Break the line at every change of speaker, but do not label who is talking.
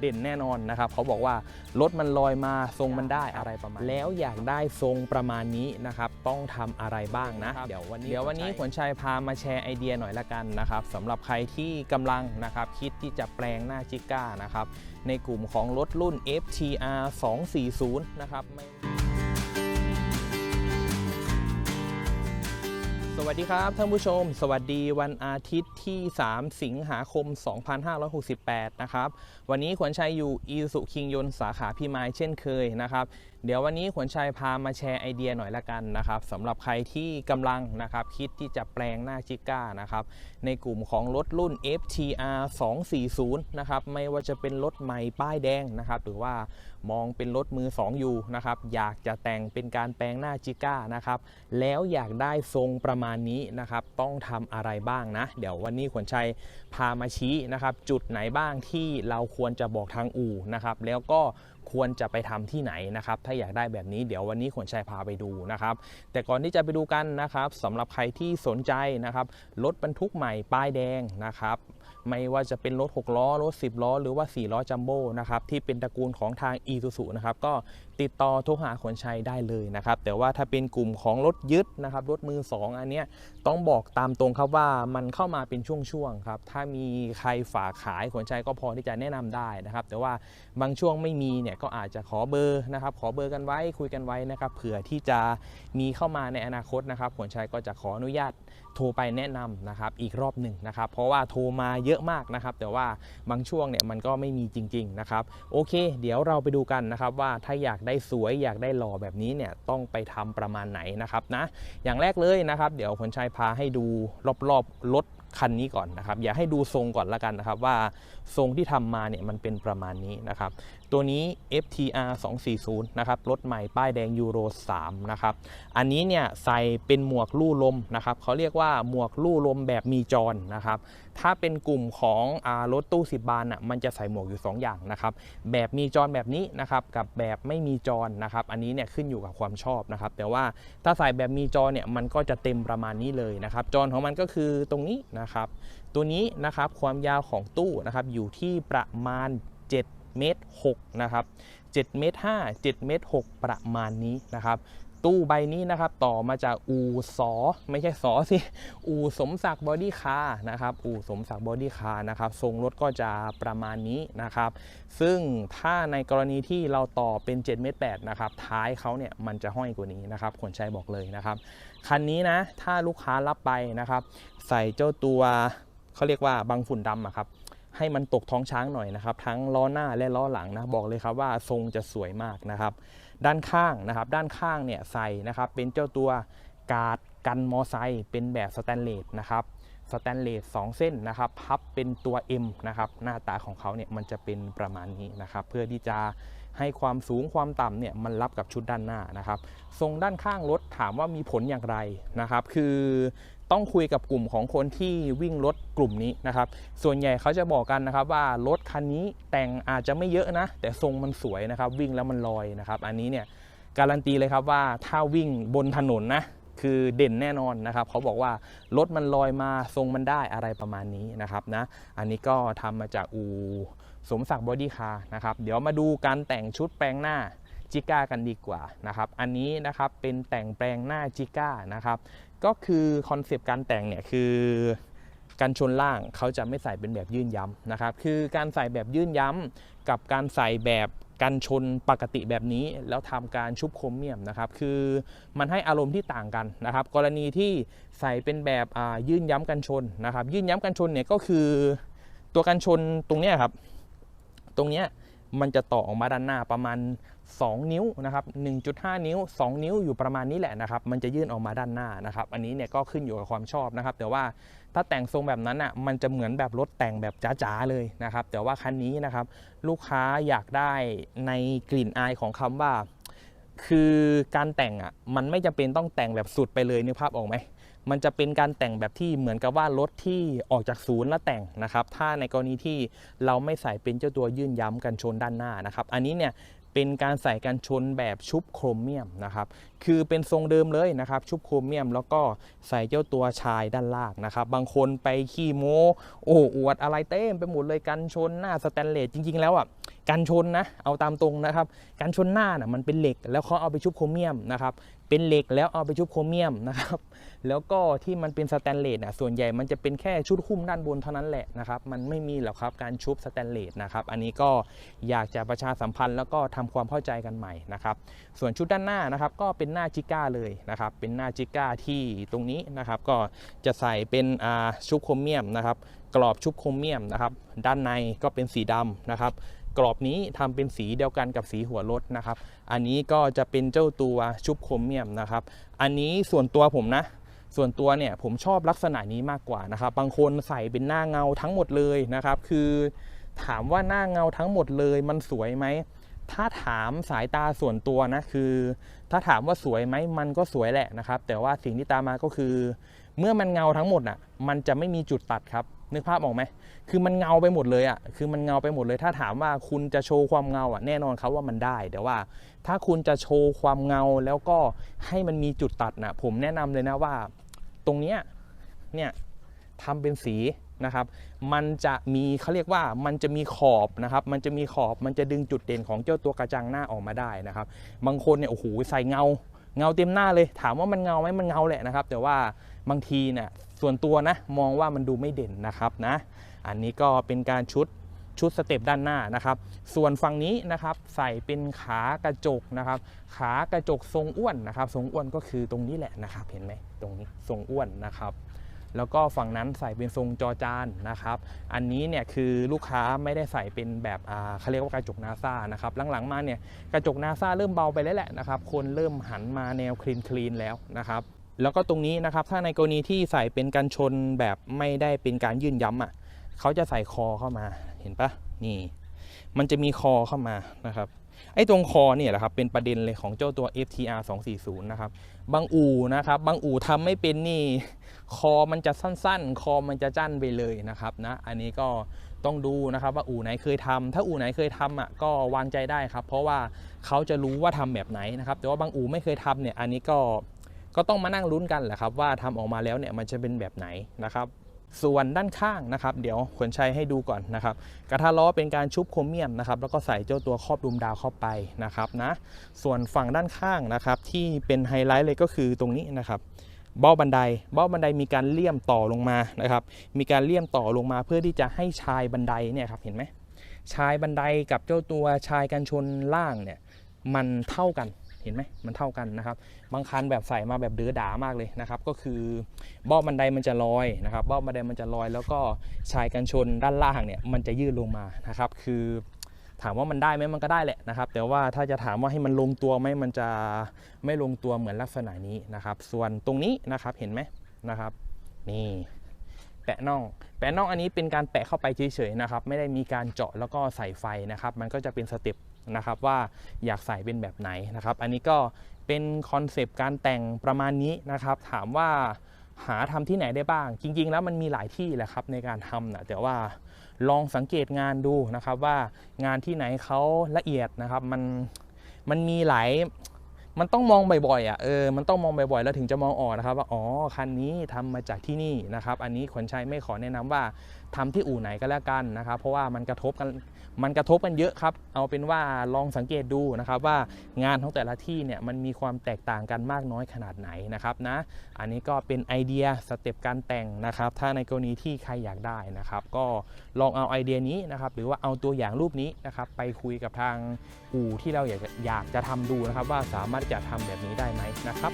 เด่นแน่นอนนะครับเขาบอกว่ารถมันลอยมาทรงมันได้อะไรประมาณ แล้วอยากได้ทรงประมาณนี้นะครับต้องทำอะไรบ้างนะเดี๋ยววันนี้เดี๋ยววันนี้ขวัญชัยพามาแชร์ไอเดียหน่อยละกันนะครับสำหรับใครที่กำลังนะครับคิดที่จะแปลงหน้าจิก้านะครับในกลุ่มของรถรุ่น FTR 240 นะครับไม่ วัสดีครับท่านผู้ชม สวัสดีวันอาทิตย์ที่ 3 สิงหาคม 2568 นะครับ วันนี้ขวัญชัยอยู่อีสุคิงยนสาขาพี่ไม้เช่นเคยนะครับ เดี๋ยววันนี้ขวัญชัยพามาแชร์ไอเดียหน่อยละกันนะครับสำหรับใครที่กำลังนะครับคิดที่จะแปลงหน้าจิก้านะครับในกลุ่มของรถรุ่น FTR 240นะครับไม่ว่าจะเป็นรถใหม่ป้ายแดงนะครับหรือว่ามองเป็นรถมือ2อยู่นะครับอยากจะแต่งเป็นการแปลงหน้าจิก้านะครับแล้วอยากได้ทรงประมาณนี้นะครับต้องทำอะไรบ้างนะ เดี๋ยววันนี้ขวัญชัยพามาชี้นะครับจุดไหนบ้างที่เราควรจะบอกทางอู่นะครับแล้วก็ควรจะไปทำที่ไหนนะครับ ถ้าอยากได้แบบนี้เดี๋ยววันนี้ขวัญชัยพาไปดูนะครับ แต่ก่อนที่จะไปดูกันนะครับสำหรับใครที่สนใจนะครับรถบรรทุกใหม่ป้ายแดงนะครับ ไม่ว่าจะเป็นรถ 6 ล้อ รถ 10 ล้อ หรือว่า 4 ล้อจัมโบ้นะครับที่เป็นตระกูลของทาง e ี u z u นะครับก็ติดต่อโทรหาขนชัยได้เลยนะครับแต่ว่าถ้าเป็นกลุ่มของรถยึดนะครับรถมือ 2 อันเนี้ยต้องบอกตามตรงครับว่ามันเข้ามาเป็นช่วงๆครับถ้ามีใครฝากขายขนชัยก็พอที่จะแนะนำได้นะครับแต่ว่าบางช่วงไม่มีเนี่ยก็อาจจะขอเบอร์นะครับขอเบอร์กันไว้คุยกันไว้นะครับเผื่อที่จะมีเข้ามาในอนาคตนะครับขนชัยก็จะขออนุญาตโทรไปแนะนำนะครับอีกรอบหนึ่งนะครับเพราะว่าโทรมาเยอะยอะมากนะครับ แต่ว่าบางช่วงเนี่ยมันก็ไม่มีจริง ๆ นะครับ โอเค เดี๋ยวเราไปดูกันนะครับว่าถ้าอยากได้สวยอยากได้หล่อแบบนี้เนี่ยต้องไปทำประมาณไหนนะครับนะอย่างแรกเลยนะครับ เดี๋ยวผลชัยพาให้ดูรอบๆรถคันนี้ก่อนนะครับ อย่าให้ดูทรงก่อนละกันนะครับว่าทรงที่ทำมาเนี่ยมันเป็นประมาณนี้นะครับ ตัวนี้ FTR 240นะครับรถใหม่ป้ายแดงยูโร3นะครับอันนี้เนี่ยใส่เป็นหมวกลู่ลมนะครับเขาเรียกว่าหมวกลู่ลมแบบมีจรนะครับถ้าเป็นกลุ่มของอรถตู้ 10 บานอะมันจะใส่หมวกอยู่ 2 อย่างนะครับแบบมีจรแบบนี้นะครับกับแบบไม่มีจรนะครับอันนี้เนี่ยขึ้นอยู่กับความชอบนะครับแต่ว่าถ้าใส่แบบมีจรเนี่ยมันก็จะเต็มประมาณนี้เลยนะครับจรของมันก็คือตรงนี้นะครับ ตัวนี้นะครับความยาวของตู้นะครับอยู่ที่ประมาณ 7 เมตร6นะครับ7เมตร5 7เมตร6ประมาณนี้นะครับ ตู้ใบนี้นะครับต่อมาจากอูสอไม่ใช่สอสิอูสมศักดิ์บอดี้คาร์นะครับอูสมศักดิ์บอดี้คาร์นะครับทรงรถก็จะประมาณนี้นะครับ ซึ่งถ้าในกรณีที่เราต่อเป็น 7 เมตร8นะครับท้ายเขาเนี่ยมันจะห้อยกว่านี้นะครับขนชัยบอกเลยนะครับ คันนี้นะถ้าลูกค้ารับไปนะครับ ใส่เจ้าตัว เขาเรียกว่าบังฝุ่นดำอะครับให้มันตกท้องช้างหน่อยนะครับ ทั้งล้อหน้าและล้อหลังนะบอกเลยครับว่าทรงจะสวยมากนะครับ ด้านข้างนะครับ ด้านข้างเนี่ยใส่นะครับ เป็นเจ้าตัวกาดกันมอไซค์เป็นแบบสแตนเลสนะครับสแตนเลส2เส้นนะครับ พับเป็นตัว M นะครับ หน้าตาของเขาเนี่ยมันจะเป็นประมาณนี้นะครับ เพื่อที่จะให้ความสูงความต่ำเนี่ยมันรับกับชุดด้านหน้านะครับ ทรงด้านข้างรถถามว่ามีผลอย่างไรนะครับ คือ ต้องคุยกับกลุ่มของคนที่วิ่งรถกลุ่มนี้นะครับ ส่วนใหญ่เขาจะบอกกันนะครับว่ารถคันนี้แต่งอาจจะไม่เยอะนะ แต่ทรงมันสวยนะครับ วิ่งแล้วมันลอยนะครับ อันนี้เนี่ยการันตีเลยครับว่าถ้าวิ่งบนถนนนะคือเด่นแน่นอนนะครับเขาบอกว่ารถมันลอยมาทรงมันได้อะไรประมาณนี้นะครับนะอันนี้ก็ทำมาจากอูสมศักดิ์บอดี้คาร์นะครับเดี๋ยวมาดูการแต่งชุดแปลงหน้าจิก้ากันดีกว่านะครับ อันนี้นะครับเป็นแต่งแปลงหน้าจิก้านะครับ ก็คือคอนเซปต์การแต่งเนี่ยคือการชนล่างเขาจะไม่ใส่เป็นแบบยื่นย้ำนะครับ คือการใส่แบบยื่นย้ำกับการใส่แบบกันชนปกติแบบนี้ แล้วทำการชุบโครเมียมนะครับ คือมันให้อารมณ์ที่ต่างกันนะครับ กรณีที่ใส่เป็นแบบอ่ายื่นย้ำกันชนนะครับ ยื่นย้ำกันชนเนี่ยก็คือตัวกันชนตรงเนี้ยครับ ตรงเนี้ย มันจะต่อออกมาด้านหน้าประมาณ 2 นิ้วนะครับ 1.5 นิ้ว 2 นิ้วอยู่ประมาณนี้แหละนะครับ มันจะยื่นออกมาด้านหน้านะครับ อันนี้เนี่ยก็ขึ้นอยู่กับความชอบนะครับ แต่ว่าถ้าแต่งทรงแบบนั้นอะ มันจะเหมือนแบบรถแต่งแบบจ๋าๆเลยนะครับ แต่ว่าคันนี้นะครับ ลูกค้าอยากได้ในกลิ่นอายของคำว่า คือการแต่งอะมันไม่จำเป็นต้องแต่งแบบสุดไปเลยนึกภาพออกไหมมันจะเป็นการแต่งแบบที่เหมือนกับว่ารถที่ออกจากศูนย์แล้วแต่งนะครับ ถ้าในกรณีที่เราไม่ใส่เป็นเจ้าตัวยื่นย้ำกันชนด้านหน้านะครับ อันนี้เนี่ยเป็นการใส่กันชนแบบชุบโครเมียมนะครับ คือเป็นทรงเดิมเลยนะครับ ชุบโครเมียม แล้วก็ใส่เจ้าตัวชายด้านล่างนะครับ บางคนไปขี้โม้โอ้อวดอะไรเต็มไปหมดเลยกันชนหน้าสแตนเลสจริง ๆ แล้วอะ กันชนนะเอาตามตรงนะครับกันชนหน้าน่ะมันเป็นเหล็กแล้วเขาเอาไปชุบโครเมียมนะครับเป็นเหล็กแล้วเอาไปชุบโครเมียมนะครับแล้วก็ที่มันเป็นสแตนเลสอะส่วนใหญ่มันจะเป็นแค่ชุดหุ้มด้านบนเท่านั้นแหละนะครับมันไม่มีหรอกครับการชุบสแตนเลสนะครับอันนี้ก็อยากจะประชาสัมพันธ์แล้วก็ทำความเข้าใจกันใหม่นะครับส่วนชุดด้านหน้านะครับก็เป็นหน้าจิก้าเลยนะครับเป็นหน้าจิก้าที่ตรงนี้นะครับก็จะใส่เป็นชุบโครเมียมนะครับกรอบชุบโครเมียมนะครับด้านในก็เป็นสีดำนะครับ กรอบนี้ทำเป็นสีเดียวกันกับสีหัวรถนะครับ อันนี้ก็จะเป็นเจ้าตัวชุบโครเมียมนะครับ อันนี้ส่วนตัวผมนะส่วนตัวเนี่ยผมชอบลักษณะนี้มากกว่านะครับ บางคนใส่เป็นหน้าเงาทั้งหมดเลยนะครับ คือถามว่าหน้าเงาทั้งหมดเลยมันสวยไหม ถ้าถามสายตาส่วนตัวนะคือ ถ้าถามว่าสวยไหมมันก็สวยแหละนะครับ แต่ว่าสิ่งที่ตามมาก็คือ เมื่อมันเงาทั้งหมดอะมันจะไม่มีจุดตัดครับนึกภาพออกไหมคือมันเงาไปหมดเลยอะคือมันเงาไปหมดเลย ถ้าถามว่าคุณจะโชว์ความเงาอะแน่นอนครับว่ามันได้ แต่ว่าถ้าคุณจะโชว์ความเงาแล้วก็ให้มันมีจุดตัดนะผมแนะนำเลยนะว่า ตรงเนี้ยเนี่ยทำเป็นสีนะครับ มันจะมีเขาเรียกว่ามันจะมีขอบนะครับ มันจะมีขอบ มันจะดึงจุดเด่นของเจ้าตัวกระจังหน้าออกมาได้นะครับ บางคนเนี่ยโอ้โหใส่เงา เงาเต็มหน้าเลย ถามว่ามันเงาไหมมันเงาแหละนะครับ แต่ว่า บางทีเนี่ยส่วนตัวนะมองว่ามันดูไม่เด่นนะครับนะ อันนี้ก็เป็นการชุดชุดสเต็ปด้านหน้านะครับ ส่วนฝั่งนี้นะครับใส่เป็นขากระจกนะครับ ขากระจกทรงอ้วนนะครับ ทรงอ้วนก็คือตรงนี้แหละนะครับ เห็นไหมตรงนี้ทรงอ้วนนะครับแล้วก็ฝั่งนั้นใส่เป็นทรงจอจานนะครับ อันนี้เนี่ยคือลูกค้าไม่ได้ใส่เป็นแบบเขาเรียกว่ากระจกนาซานะครับ หลังๆมาเนี่ยกระจกนาซาเริ่มเบาไปแล้วแหละนะครับ คนเริ่มหันมาแนวคลีนคลีนแล้วนะครับ แล้วก็ตรงนี้นะครับถ้าในกรณีที่ใส่เป็นกันชนแบบไม่ได้เป็นการยื่นย้ำอะเขาจะใส่คอเข้ามาเห็นปะนี่ มันจะมีคอเข้ามานะครับไอ้ตรงคอเนี่ยแหละครับเป็นประเด็นเลยของเจ้าตัว FTR 240 นะครับ บางอู่นะครับ บางอู่ทำไม่เป็นนี่คอมันจะสั้นๆ คอมันจะจั้นไปเลยนะครับนะอันนี้ก็ต้องดูนะครับว่าอู่ไหนเคยทำถ้าอู่ไหนเคยทำอะก็วางใจได้ครับ เพราะว่าเขาจะรู้ว่าทำแบบไหนนะครับ แต่ว่าบางอู่ไม่เคยทำเนี่ยอันนี้ก็ ก็ต้องมานั่งลุ้นกันแหละครับว่าทำออกมาแล้วเนี่ยมันจะเป็นแบบไหนนะครับส่วนด้านข้างนะครับเดี๋ยวขนชัยให้ดูก่อนนะครับกระทะล้อเป็นการชุบโครเมียมนะครับแล้วก็ใส่เจ้าตัวครอบดุมดาวเข้าไปนะครับนะส่วนฝั่งด้านข้างนะครับที่เป็นไฮไลท์เลยก็คือตรงนี้นะครับเบ้าบันไดเบ้าบันไดมีการเลี่ยมต่อลงมานะครับมีการเลี่ยมต่อลงมาเพื่อที่จะให้ชายบันไดเนี่ยครับเห็นไหมชายบันไดกับเจ้าตัวชายกันชนล่างเนี่ยมันเท่ากัน เห็นไหมมันเท่ากันนะครับ บางคันแบบใส่มาแบบเดือดามากเลยนะครับ ก็คือเบ้าบันไดมันจะลอยนะครับเบ้าบันไดมันจะลอย แล้วก็ชายกันชนด้านล่างเนี่ยมันจะยืดลงมานะครับ คือถามว่ามันได้ไหมมันก็ได้แหละนะครับ แต่ว่าถ้าจะถามว่าให้มันลงตัวไหมมันจะไม่ลงตัวเหมือนลักษณะนี้นะครับ ส่วนตรงนี้นะครับเห็นไหมนะครับ นี่แปะน่อง แปะน่องอันนี้เป็นการแปะเข้าไปเฉยๆนะครับ ไม่ได้มีการเจาะแล้วก็ใส่ไฟนะครับ มันก็จะเป็นสเต็ป นะครับว่าอยากใส่เป็นแบบไหนนะครับ อันนี้ก็เป็นคอนเซปต์การแต่งประมาณนี้นะครับ ถามว่าหาทำที่ไหนได้บ้าง จริง ๆ แล้วมันมีหลายที่แหละครับในการทำนะแต่ว่าลองสังเกตงานดูนะครับว่างานที่ไหนเขาละเอียดนะครับ มันมันมีหลาย มันต้องมองบ่อยๆอะเออมันต้องมองบ่อยๆ แล้วถึงจะมองออกนะครับว่าอ๋อคันนี้ทำมาจากที่นี่นะครับ อันนี้ขนชัยไม่ขอแนะนำว่าทำที่อู่ไหนก็แล้วกันนะครับ เพราะว่ามันกระทบกันมันกระทบกันเยอะครับ เอาเป็นว่าลองสังเกตดูนะครับ ว่างานของแต่ละที่เนี่ยมันมีความแตกต่างกันมากน้อยขนาดไหนนะครับนะ อันนี้ก็เป็นไอเดียสเต็ปการแต่งนะครับ ถ้าในกรณีที่ใครอยากได้นะครับ ก็ลองเอาไอเดียนี้นะครับ หรือว่าเอาตัวอย่างรูปนี้นะครับ ไปคุยกับทางอู่ที่เราอยากอยากจะทำดูนะครับ ว่าสามารถจะทำแบบนี้ได้ไหมนะครับ